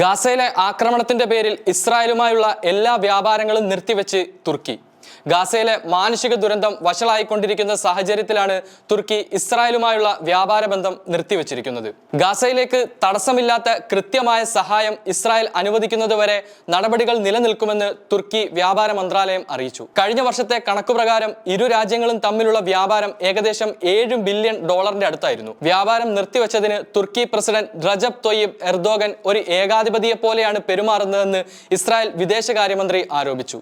ഗാസയിലെ ആക്രമണത്തിന്റെ പേരിൽ ഇസ്രായേലുമായുള്ള എല്ലാ വ്യാപാരങ്ങളും നിർത്തിവെച്ച് തുർക്കി. ഗാസയിലെ മാനുഷിക ദുരന്തം വഷളായിക്കൊണ്ടിരിക്കുന്ന സാഹചര്യത്തിലാണ് തുർക്കി ഇസ്രായേലുമായുള്ള വ്യാപാര ബന്ധം നിർത്തിവച്ചിരിക്കുന്നത്. ഗാസയിലേക്ക് തടസ്സമില്ലാത്ത കൃത്യമായ സഹായം ഇസ്രായേൽ അനുവദിക്കുന്നതുവരെ നടപടികൾ നിലനിൽക്കുമെന്ന് തുർക്കി വ്യാപാര മന്ത്രാലയം അറിയിച്ചു. കഴിഞ്ഞ വർഷത്തെ കണക്കുപ്രകാരം ഇരു രാജ്യങ്ങളും തമ്മിലുള്ള വ്യാപാരം ഏകദേശം ഏഴ് ബില്യൺ ഡോളറിന്റെ അടുത്തായിരുന്നു. വ്യാപാരം നിർത്തിവച്ചതിന് തുർക്കി പ്രസിഡന്റ് റജബ് തൊയ്യബ് എർദോഗൻ ഒരു ഏകാധിപതിയെ പോലെയാണ് പെരുമാറുന്നതെന്ന് ഇസ്രായേൽ വിദേശകാര്യമന്ത്രി ആരോപിച്ചു.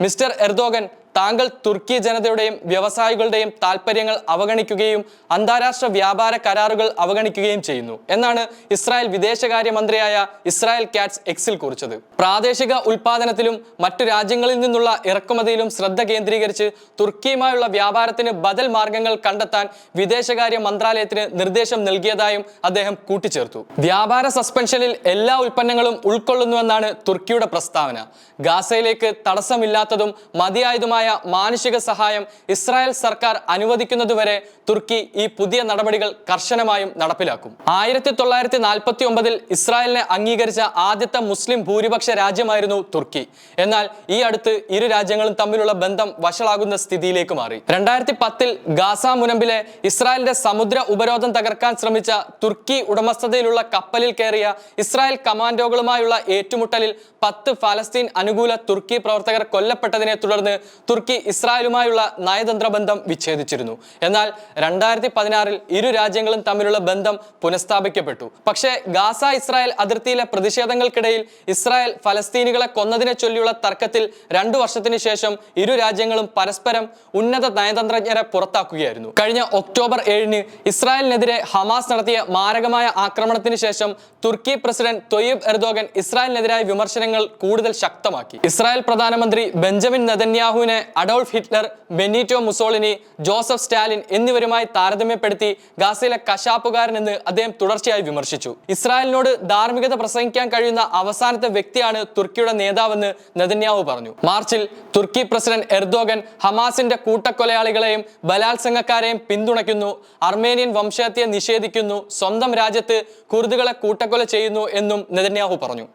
മിസ്റ്റർ എർദോഗൻ താങ്കൾ തുർക്കി ജനതയുടെയും വ്യവസായികളുടെയും താൽപ്പര്യങ്ങൾ അവഗണിക്കുകയും അന്താരാഷ്ട്ര വ്യാപാര കരാറുകൾ അവഗണിക്കുകയും ചെയ്യുന്നു. എന്നാണ് ഇസ്രായേൽ വിദേശകാര്യമന്ത്രിയായ ഇസ്രായേൽ കാറ്റ്സ് എക്സിൽ കുറിച്ചത്. പ്രാദേശിക ഉൽപാദനത്തിലും മറ്റു രാജ്യങ്ങളിൽ നിന്നുള്ള ഇറക്കുമതിയിലും ശ്രദ്ധ കേന്ദ്രീകരിച്ച് തുർക്കിയുമായുള്ള വ്യാപാരത്തിന് ബദൽ മാർഗങ്ങൾ കണ്ടെത്താൻ വിദേശകാര്യ മന്ത്രാലയത്തിന് നിർദ്ദേശം നൽകിയതായും അദ്ദേഹം കൂട്ടിച്ചേർത്തു. വ്യാപാര സസ്പെൻഷനിൽ എല്ലാ ഉൽപ്പന്നങ്ങളും ഉൾക്കൊള്ളുന്നുവെന്നാണ് തുർക്കിയുടെ പ്രസ്താവന. ഗാസയിലേക്ക് തടസ്സമില്ലാത്തതും മതിയായതുമായ മാനുഷിക സഹായം ഇസ്രായേൽ സർക്കാർ അനുവദിക്കുന്നതുവരെ തുർക്കി ഈ പുതിയ നടപടികൾ കർശനമായും നടപ്പിലാക്കും. ആയിരത്തി തൊള്ളായിരത്തി നാൽപ്പത്തി ഒമ്പതിൽ ഇസ്രായേലിനെ അംഗീകരിച്ച ആദ്യത്തെ മുസ്ലിം ഭൂരിപക്ഷ രാജ്യമായിരുന്നു തുർക്കി. എന്നാൽ ഈ അടുത്ത് ഇരു രാജ്യങ്ങളും തമ്മിലുള്ള ബന്ധം വഷളാകുന്ന സ്ഥിതിയിലേക്ക് മാറി. രണ്ടായിരത്തി പത്തിൽ ഗാസ മുനമ്പിലെ ഇസ്രായേലിന്റെ സമുദ്ര ഉപരോധം തകർക്കാൻ ശ്രമിച്ച തുർക്കി ഉടമസ്ഥതയിലുള്ള കപ്പലിൽ കയറിയ ഇസ്രായേൽ കമാൻഡോകളുമായുള്ള ഏറ്റുമുട്ടലിൽ പത്ത് ഫലസ്തീൻ അനുകൂല തുർക്കി പ്രവർത്തകർ കൊല്ലപ്പെട്ടതിനെ തുടർന്ന് തുർക്കി ഇസ്രായേലുമായുള്ള നയതന്ത്ര ബന്ധം വിച്ഛേദിച്ചിരുന്നു. എന്നാൽ രണ്ടായിരത്തി പതിനാറിൽ ഇരു രാജ്യങ്ങളും തമ്മിലുള്ള ബന്ധം പുനഃസ്ഥാപിക്കപ്പെട്ടു. പക്ഷേ ഗാസ ഇസ്രായേൽ അതിർത്തിയിലെ പ്രതിഷേധങ്ങൾക്കിടയിൽ ഇസ്രായേൽ ഫലസ്തീനികളെ കൊന്നതിനെ ചൊല്ലിയുള്ള തർക്കത്തിൽ രണ്ടു വർഷത്തിന് ശേഷം ഇരു രാജ്യങ്ങളും പരസ്പരം ഉന്നത നയതന്ത്രജ്ഞരെ പുറത്താക്കുകയായിരുന്നു. കഴിഞ്ഞ ഒക്ടോബർ ഏഴിന് ഇസ്രായേലിനെതിരെ ഹമാസ് നടത്തിയ മാരകമായ ആക്രമണത്തിന് ശേഷം തുർക്കി പ്രസിഡന്റ് തൊയ്യബ് എർദോഗൻ ഇസ്രായേലിനെതിരായ വിമർശനങ്ങൾ കൂടുതൽ ശക്തമാക്കി. ഇസ്രായേൽ പ്രധാനമന്ത്രി Benjamin നെതന്യാഹുവിനെ Adolf Hitler Benito Mussolini Joseph Stalin എന്നിവരുമായി താരതമ്യപ്പെടുത്തി ഗാസയിലെ കശാപ്പുകാരൻ എന്ന് അദ്ദേഹം തുടർച്ചയായി വിമർശിച്ചു. ഇസ്രായേലിനോട് ധാർമ്മികത പ്രസംഗിക്കാൻ കഴിയുന്ന അവസാനത്തെ വ്യക്തിയാണ് തുർക്കിയുടെ നേതാവെന്ന് നെതന്യാവു പറഞ്ഞു. മാർച്ചിൽ തുർക്കി പ്രസിഡന്റ് എർദോഗൻ ഹമാസിന്റെ കൂട്ടക്കൊലയാളികളെയും ബലാത്സംഗക്കാരെയും പിന്തുണയ്ക്കുന്നു അർമേനിയൻ വംശഹത്യ നിഷേധിക്കുന്നു സ്വന്തം രാജ്യത്ത് കുർദുകളെ കൂട്ടക്കൊല ചെയ്യുന്നു എന്നും നെതന്യാഹു പറഞ്ഞു.